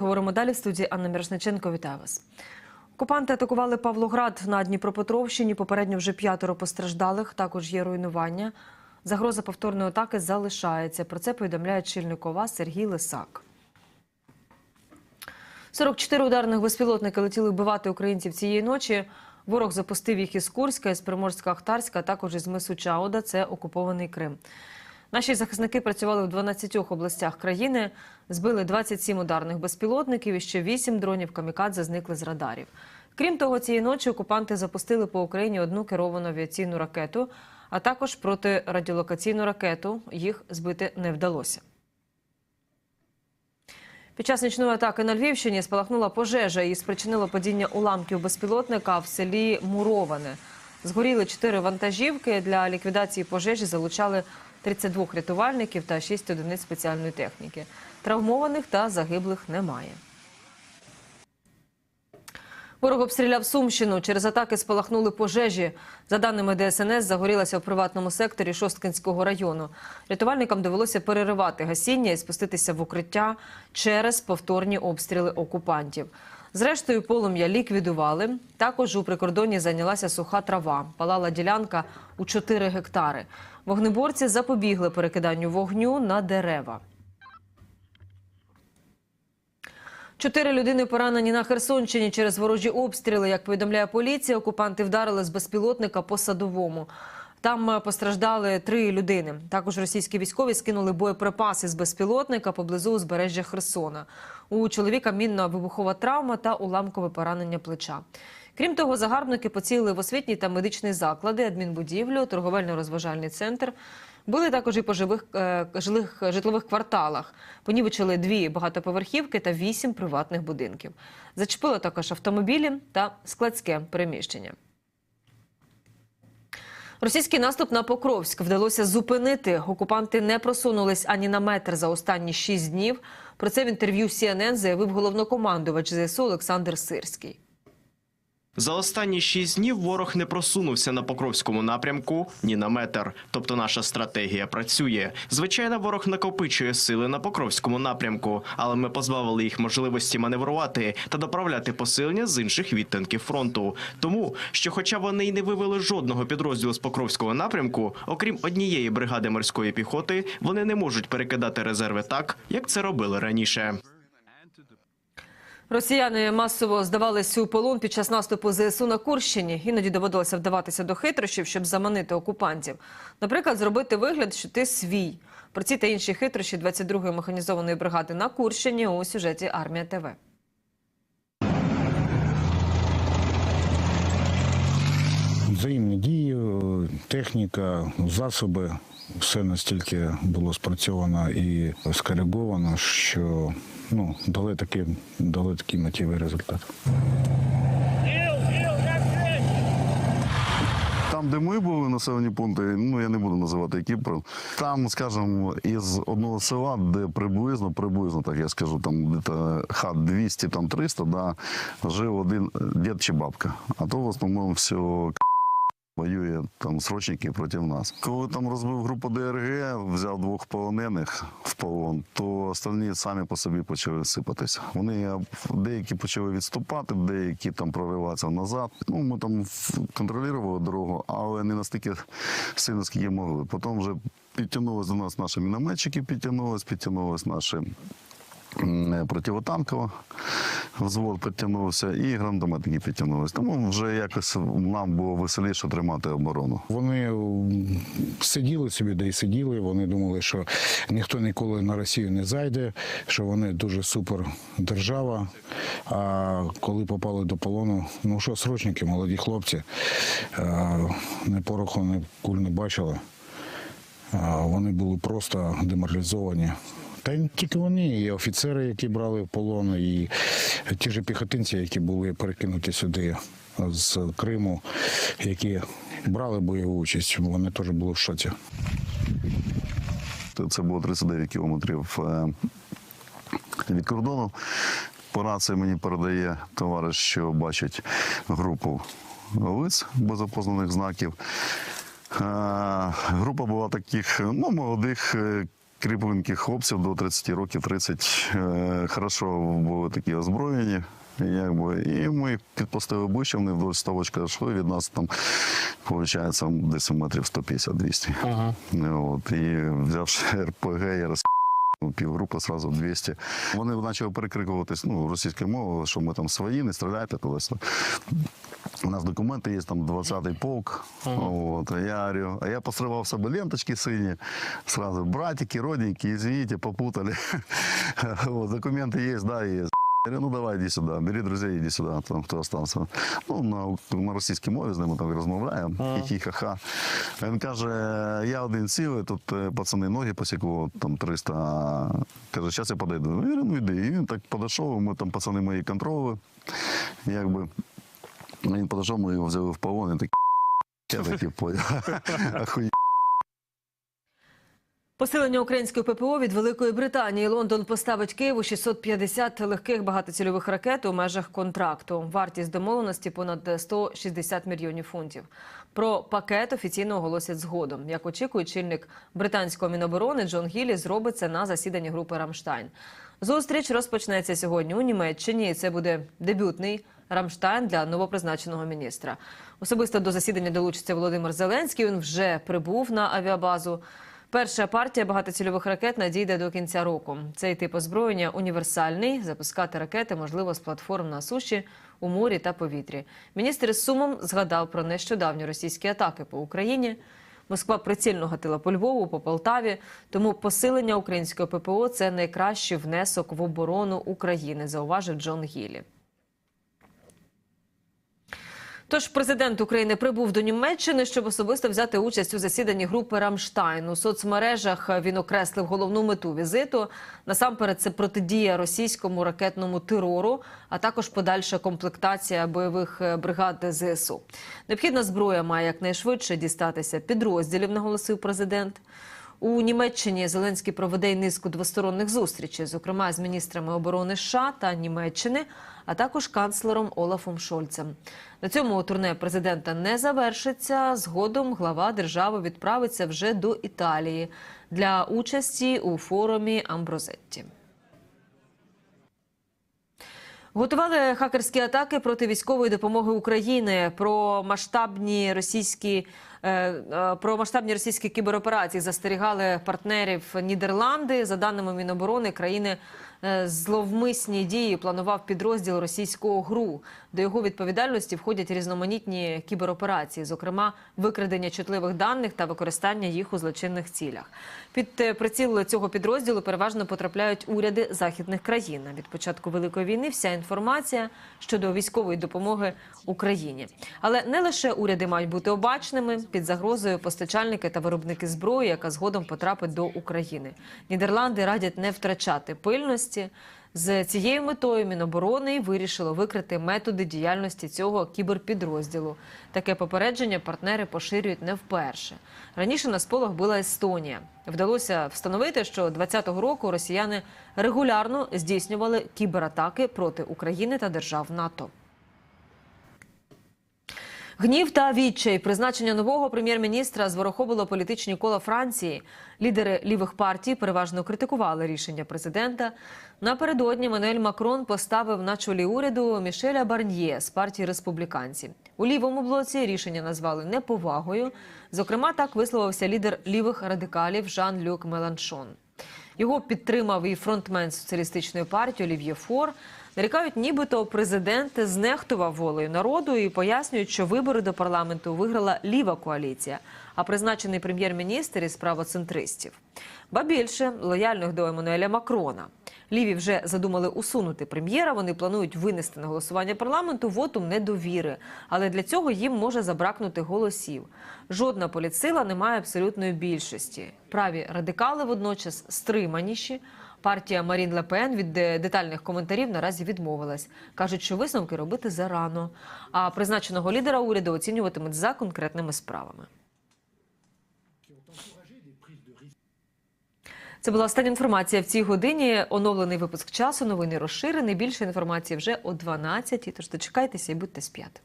Говоримо далі в студії Анна Мірошниченко. Вітаю вас. Окупанти атакували Павлоград на Дніпропетровщині. Попередньо вже п'ятеро постраждалих. Також є руйнування. Загроза повторної атаки залишається. Про це повідомляє Чільникова Сергій Лисак. 44 ударних безпілотники летіли вбивати українців цієї ночі. Ворог запустив їх із Курська, із Приморська-Ахтарська, а також із мису Чауда. Це окупований Крим. Наші захисники працювали в 12 областях країни, збили 27 ударних безпілотників і ще 8 дронів камікадзе зникли з радарів. Крім того, цієї ночі окупанти запустили по Україні одну керовану авіаційну ракету, а також протирадіолокаційну ракету. Їх збити не вдалося. Під час нічної атаки на Львівщині спалахнула пожежа і спричинило падіння уламків безпілотника в селі Муроване. Згоріли чотири вантажівки. Для ліквідації пожежі залучали 32 рятувальників та 6 одиниць спеціальної техніки. Травмованих та загиблих немає. Ворог обстріляв Сумщину. Через атаки спалахнули пожежі. За даними ДСНС, загорілася в приватному секторі Шосткинського району. Рятувальникам довелося переривати гасіння і спуститися в укриття через повторні обстріли окупантів. Зрештою, полум'я ліквідували. Також у прикордонні зайнялася суха трава. Палала ділянка у 4 гектари. Вогнеборці запобігли перекиданню вогню на дерева. Чотири людини поранені на Херсонщині через ворожі обстріли. Як повідомляє поліція, окупанти вдарили з безпілотника по садовому. Там е, постраждали три людини. Також російські військові скинули боєприпаси з безпілотника поблизу узбережжя Херсона. У чоловіка мінна вибухова травма та уламкове поранення плеча. Крім того, загарбники поцілили в освітній та медичний заклади, адмінбудівлю, торговельно-розважальний центр. Були також і по живих, е, жилих житлових кварталах. Понівечили дві багатоповерхівки та вісім приватних будинків. Зачепили також автомобілі та складське переміщення. Російський наступ на Покровськ вдалося зупинити. Окупанти не просунулись ані на метр за останні шість днів. Про це в інтерв'ю CNN заявив головнокомандувач ЗСУ Олександр Сирський. За останні шість днів ворог не просунувся на Покровському напрямку ні на метр. Тобто наша стратегія працює. Звичайно, ворог накопичує сили на Покровському напрямку, але ми позбавили їх можливості маневрувати та доправляти посилення з інших відтинків фронту. Тому що, хоча вони й не вивели жодного підрозділу з Покровського напрямку, окрім однієї бригади морської піхоти, вони не можуть перекидати резерви так, як це робили раніше. Росіяни масово здавалися у полон під час наступу ЗСУ на Курщині. Іноді доводилося вдаватися до хитрощів, щоб заманити окупантів. Наприклад, зробити вигляд, що ти свій. Про ці та інші хитрощі 22-ї механізованої бригади на Курщині у сюжеті Армія ТВ. Взаємні дії, техніка, засоби. Все настільки було спрацьовано і скориговано, що ну, дали такий, дали такий мотивий результат. Там, де ми були населені пункти, ну я не буду називати які там, скажімо, із одного села, де приблизно, приблизно, так я скажу, там хат 200, там 300, да, жив один дід чи бабка. А то в основному все воює там срочники проти нас. Коли там розбив групу ДРГ, взяв двох полонених в полон, то остальні самі по собі почали сипатися. Вони деякі почали відступати, деякі там прориватися назад. Ну ми там контролювали дорогу, але не настільки сильно, скільки могли. Потім вже підтягнулися до нас наші мінометчики, підтягнулись, підтягнулись наші. Противотанкова взвод підтягнувся і гранатометники підтягнулися. Тому вже якось нам було веселіше тримати оборону. Вони сиділи собі, де й сиділи. Вони думали, що ніхто ніколи на Росію не зайде, що вони дуже супер держава. А коли попали до полону, ну що, срочники, молоді хлопці, е, ні пороху, ні куль не бачили. Вони були просто деморалізовані. Та й тільки вони, і офіцери, які брали в полон, і ті ж піхотинці, які були перекинуті сюди з Криму, які брали бойову участь, вони теж були в шоці. Це було 39 кілометрів е, від кордону. По рації мені передає товариш, що бачить групу лиць без опознаних знаків. Е, Група була таких ну, молодих е, кріпленьких хлопців до 30 років, 30, е, хорошо були такі озброєні. Якби, і ми підпустили ближче, вони вдоль ставочка йшли від нас там, виходить, десь метрів 150-200. От, і взявши РПГ, я роз півгрупи сразу 200. Вони почали перекрикуватись ну, російською мовою, що ми там свої, не стріляйте колись. У нас документи є, там 20-й полк. От, а я говорю, а я посривав себе ленточки сині, сразу, братики, родненькі, извините, попутали. вот, документи є, да, есть. Я ну давай, иди сюда, бери друзей, иди сюда, там, хто остався. Ну, на, на російській мові з ними так розмовляємо, хі-хі-ха-ха. Він каже, я один цілий, тут е, пацани ноги посікло, там 300. Каже, зараз я подойду. Я говорю, ну йди. І він так підійшов, ми там пацани мої контролювали, якби. Він підійшов, ми його взяли в полон, і такий, я такий поняв. Посилення української ППО від Великої Британії. Лондон поставить Києву 650 легких багатоцільових ракет у межах контракту. Вартість домовленості понад 160 мільйонів фунтів. Про пакет офіційно оголосять згодом. Як очікує чільник британського міноборони Джон Гіллі зробить це на засіданні групи Рамштайн. Зустріч розпочнеться сьогодні у Німеччині. Це буде дебютний Рамштайн для новопризначеного міністра. Особисто до засідання долучиться Володимир Зеленський. Він вже прибув на авіабазу. Перша партія багатоцільових ракет надійде до кінця року. Цей тип озброєння універсальний. Запускати ракети можливо з платформ на суші, у морі та повітрі. Міністр сумом згадав про нещодавні російські атаки по Україні. Москва прицільно гатила по Львову, по Полтаві. Тому посилення української ППО це найкращий внесок в оборону України, зауважив Джон Гіллі. Тож президент України прибув до Німеччини, щоб особисто взяти участь у засіданні групи Рамштайн. У соцмережах він окреслив головну мету візиту. Насамперед, це протидія російському ракетному терору, а також подальша комплектація бойових е, бригад ЗСУ. Необхідна зброя має якнайшвидше дістатися підрозділів, наголосив президент. У Німеччині Зеленський проведе й низку двосторонних зустрічей, зокрема з міністрами оборони США та Німеччини, а також канцлером Олафом Шольцем. На цьому турне президента не завершиться. Згодом глава держави відправиться вже до Італії для участі у форумі Амброзетті. Готували хакерські атаки проти військової допомоги України про масштабні російські про масштабні російські кібероперації застерігали партнерів Нідерланди. За даними Міноборони, країни е, зловмисні дії планував підрозділ російського ГРУ. До його відповідальності входять різноманітні кібероперації, зокрема викрадення чутливих даних та використання їх у злочинних цілях. Під е, приціл цього підрозділу переважно потрапляють уряди західних країн. Від початку великої війни вся інформація щодо військової допомоги Україні. Але не лише уряди мають бути обачними під загрозою постачальники та виробники зброї, яка згодом потрапить до України. Нідерланди радять не втрачати пильності. З цією метою Міноборони вирішило викрити методи діяльності цього кіберпідрозділу. Таке попередження партнери поширюють не вперше. Раніше на сполох була Естонія. Вдалося встановити, що 2020 року росіяни регулярно здійснювали кібератаки проти України та держав НАТО. Гнів та відчай призначення нового прем'єр-міністра зворохобило політичні кола Франції. Лідери лівих партій переважно критикували рішення президента. Напередодні Мануель Макрон поставив на чолі уряду Мішеля Барньє з партії республіканців. У лівому блоці рішення назвали неповагою. Зокрема, так висловився лідер лівих радикалів Жан-Люк Меланшон. Його підтримав і фронтмен соціалістичної партії Олів'є Фор. Нарікають, нібито президент знехтував волею народу і пояснюють, що вибори до парламенту виграла ліва коаліція, а призначений прем'єр-міністр із правоцентристів. Ба більше лояльних до Еммануеля Макрона. Ліві вже задумали усунути прем'єра. Вони планують винести на голосування парламенту вотум недовіри, але для цього їм може забракнути голосів. Жодна політсила не має абсолютної більшості. Праві радикали водночас стриманіші. Партія Марін Лепен від е, детальних коментарів наразі відмовилась. кажуть, що висновки робити зарано. А призначеного лідера уряду оцінюватимуть за конкретними справами. Це була остання інформація в цій годині. Оновлений випуск часу. Новини розширений. Більше інформації вже о 12 Тож дочекайтеся і будьте сп'яти.